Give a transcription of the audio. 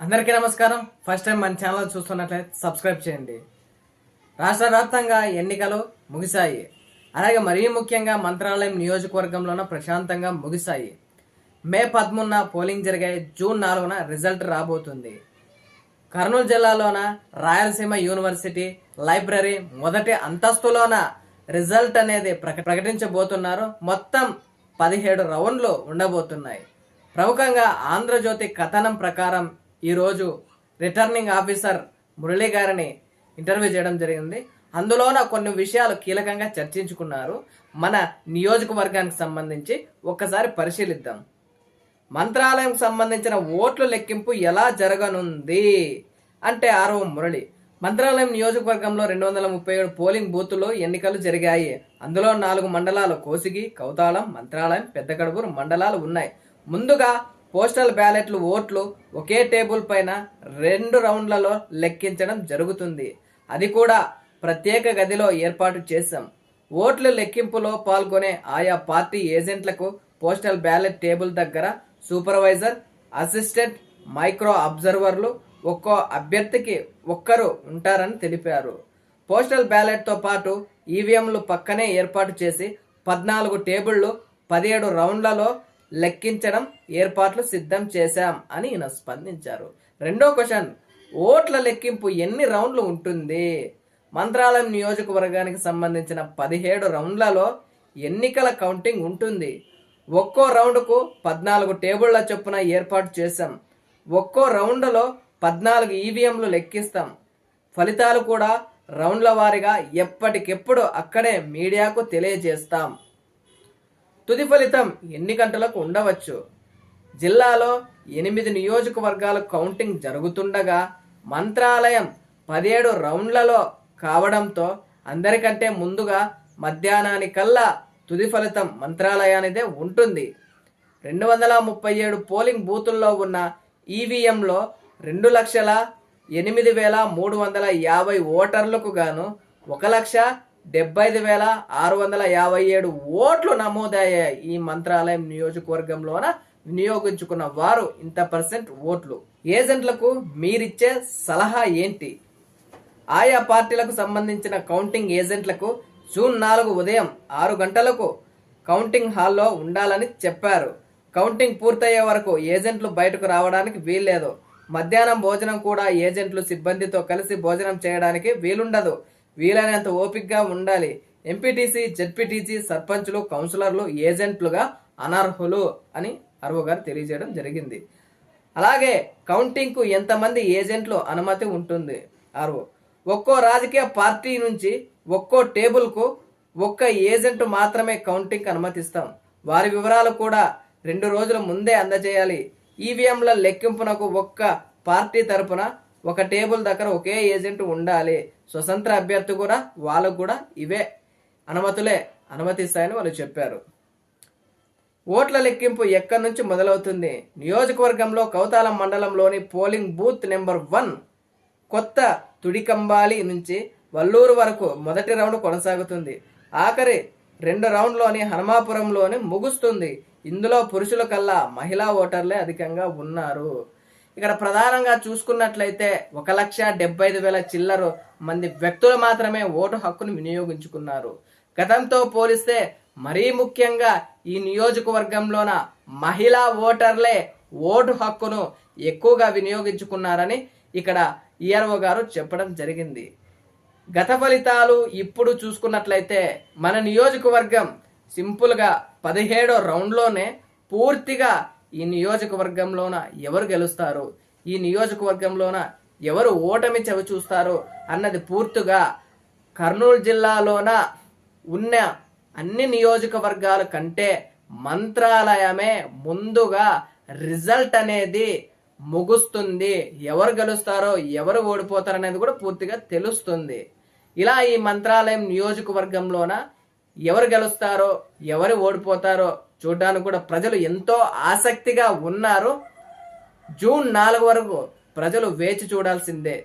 అందరికీ నమస్కారం. First time మన ఛానల్ చూస్తున్నట్లయితే సబ్స్క్రైబ్ చేయండి. రాష్ట్ర వ్యాప్తంగా ఎన్నికలు ముగిశాయి. అలాగే మరీ ముఖ్యంగా మంత్రాలయం నియోజకవర్గంలోన ప్రశాంతంగా ముగిశాయి. మే పదమూడున పోలింగ్ జరిగాయి జూన్ నాలుగున రిజల్ట్ రాబోతుంది. కర్నూలు జిల్లాలోన రాయలసీమ యూనివర్సిటీ లైబ్రరీ మొదటి అంతస్తులోన రిజల్ట్ అనేది ప్రక ప్రకటించబోతున్నారు. మొత్తం పదిహేడు రౌండ్లు ఉండబోతున్నాయి. ప్రముఖంగా ఆంధ్రజ్యోతి కథనం ప్రకారం ఈరోజు రిటర్నింగ్ ఆఫీసర్ మురళీ గారిని ఇంటర్వ్యూ చేయడం జరిగింది. అందులోన కొన్ని విషయాలు కీలకంగా చర్చించుకున్నారు. మన నియోజకవర్గానికి సంబంధించి ఒక్కసారి పరిశీలిద్దాం. మంత్రాలయంకు సంబంధించిన ఓట్ల లెక్కింపు ఎలా జరగనుంది? అంటే ఆరవ మురళి మంత్రాలయం నియోజకవర్గంలో రెండు వందల ముప్పై ఏడు పోలింగ్ బూతుల్లో ఎన్నికలు జరిగాయి. అందులో నాలుగు మండలాలు కోసిగి కౌతాళం మంత్రాలయం పెద్దకడుగురు మండలాలు ఉన్నాయి. ముందుగా పోస్టల్ బ్యాలెట్లు ఓట్లు ఒకే టేబుల్ పైన రెండు రౌండ్లలో లెక్కించడం జరుగుతుంది. అది కూడా ప్రత్యేక గదిలో ఏర్పాటు చేశాం. ఓట్ల లెక్కింపులో పాల్గొనే ఆయా పార్టీ ఏజెంట్లకు పోస్టల్ బ్యాలెట్ టేబుల్ దగ్గర సూపర్వైజర్ అసిస్టెంట్ మైక్రో అబ్జర్వర్లు ఒక్కో అభ్యర్థికి ఒక్కరు ఉంటారని తెలిపారు. పోస్టల్ బ్యాలెట్తో పాటు ఈవీఎంలు పక్కనే ఏర్పాటు చేసి పద్నాలుగు టేబుళ్ళు పదిహేడు రౌండ్లలో లెక్కించడం ఏర్పాట్లు సిద్ధం చేశాం అని ఈయన స్పందించారు. రెండో క్వశ్చన్ ఓట్ల లెక్కింపు ఎన్ని రౌండ్లు ఉంటుంది? మంత్రాలయం నియోజకవర్గానికి సంబంధించిన పదిహేడు రౌండ్లలో ఎన్నికల కౌంటింగ్ ఉంటుంది. ఒక్కో రౌండ్కు పద్నాలుగు టేబుళ్ళ చొప్పున ఏర్పాటు చేశాం. ఒక్కో రౌండ్లో పద్నాలుగు ఈవీఎంలు లెక్కిస్తాం. ఫలితాలు కూడా రౌండ్ల వారీగా ఎప్పటికెప్పుడు అక్కడే మీడియాకు తెలియజేస్తాం. తుది ఫలితం ఎన్ని గంటలకు ఉండవచ్చు? జిల్లాలో ఎనిమిది నియోజకవర్గాల కౌంటింగ్ జరుగుతుండగా మంత్రాలయం పదిహేడు రౌండ్లలో కావడంతో అందరికంటే ముందుగా మధ్యాహ్నానికల్లా తుది ఫలితం మంత్రాలయానిదే ఉంటుంది. రెండు వందల ముప్పై ఏడు పోలింగ్ బూతుల్లో ఉన్న ఈవీఎంలో రెండు లక్షల ఎనిమిది వేల మూడు వందల యాభై ఓటర్లకు గాను ఒక లక్ష డెబ్బై ఐదు వేల ఆరు వందల యాభై ఏడు ఓట్లు నమోదయ్యాయి ఈ మంత్రాలయం నియోజకవర్గంలోన వినియోగించుకున్న వారు ఇంత పర్సెంట్ ఓట్లు. ఏజెంట్లకు మీరిచ్చే సలహా ఏంటి? ఆయా పార్టీలకు సంబంధించిన కౌంటింగ్ ఏజెంట్లకు జూన్ నాలుగు ఉదయం ఆరు గంటలకు కౌంటింగ్ హాల్లో ఉండాలని చెప్పారు. కౌంటింగ్ పూర్తయ్యే వరకు ఏజెంట్లు బయటకు రావడానికి వీల్లేదు. మధ్యాహ్నం భోజనం కూడా ఏజెంట్లు సిబ్బందితో కలిసి భోజనం చేయడానికి వీలుండదు. వీలైనంత ఓపికగా ఉండాలి. ఎంపీటీసీ జెడ్పీటీసీ సర్పంచ్లు కౌన్సిలర్లు ఏజెంట్లుగా అనర్హులు అని అరువు గారు తెలియజేయడం జరిగింది. అలాగే కౌంటింగ్కు ఎంతమంది ఏజెంట్లు అనుమతి ఉంటుంది? అరువు. ఒక్కో రాజకీయ పార్టీ నుంచి ఒక్కో టేబుల్కు ఒక్క ఏజెంట్ మాత్రమే కౌంటింగ్ అనుమతిస్తాం. వారి వివరాలు కూడా రెండు రోజుల ముందే అందజేయాలి. ఈవీఎంల లెక్కింపునకు ఒక్క పార్టీ తరపున ఒక టేబుల్ దగ్గర ఒకే ఏజెంట్ ఉండాలి. స్వతంత్ర అభ్యర్థి కూడా వాళ్ళకు కూడా ఇవే అనుమతులే అనుమతిస్తాయని వాళ్ళు చెప్పారు. ఓట్ల లెక్కింపు ఎక్కడి నుంచి మొదలవుతుంది? నియోజకవర్గంలో కౌతాలం మండలంలోని పోలింగ్ బూత్ నెంబర్ వన్ కొత్త తుడికంబాలి నుంచి వల్లూరు వరకు మొదటి రౌండ్ కొనసాగుతుంది. ఆఖరి రెండు రౌండ్లోని హనుమాపురంలోని ముగుస్తుంది. ఇందులో పురుషుల కల్లా మహిళా ఓటర్లే అధికంగా ఉన్నారు. ఇక్కడ ప్రధానంగా చూసుకున్నట్లయితే ఒక లక్ష డెబ్బై ఐదు వేల చిల్లరు మంది వ్యక్తులు మాత్రమే ఓటు హక్కును వినియోగించుకున్నారు. గతంతో పోలిస్తే మరీ ముఖ్యంగా ఈ నియోజకవర్గంలోన మహిళా ఓటర్లే ఓటు హక్కును ఎక్కువగా వినియోగించుకున్నారని ఇక్కడ ఈఆర్ఓ గారు చెప్పడం జరిగింది. గత ఫలితాలు ఇప్పుడు చూసుకున్నట్లయితే మన నియోజకవర్గం సింపుల్గా పదిహేడో రౌండ్లోనే పూర్తిగా ఈ నియోజకవర్గంలోన ఎవరు గెలుస్తారు ఈ నియోజకవర్గంలోన ఎవరు ఓటమి చవి చూస్తారు అన్నది పూర్తిగా కర్నూలు జిల్లాలోన ఉన్న అన్ని నియోజకవర్గాల కంటే మంత్రాలయమే ముందుగా రిజల్ట్ అనేది ముగుస్తుంది. ఎవరు గెలుస్తారో ఎవరు ఓడిపోతారు అనేది కూడా పూర్తిగా తెలుస్తుంది. ఇలా ఈ మంత్రాలయం నియోజకవర్గంలోన ఎవరు గెలుస్తారో ఎవరు ఓడిపోతారో చూడడానికి కూడా ప్రజలు ఎంతో ఆసక్తిగా ఉన్నారు. జూన్ నాలుగు వరకు ప్రజలు వేచి చూడాల్సిందే.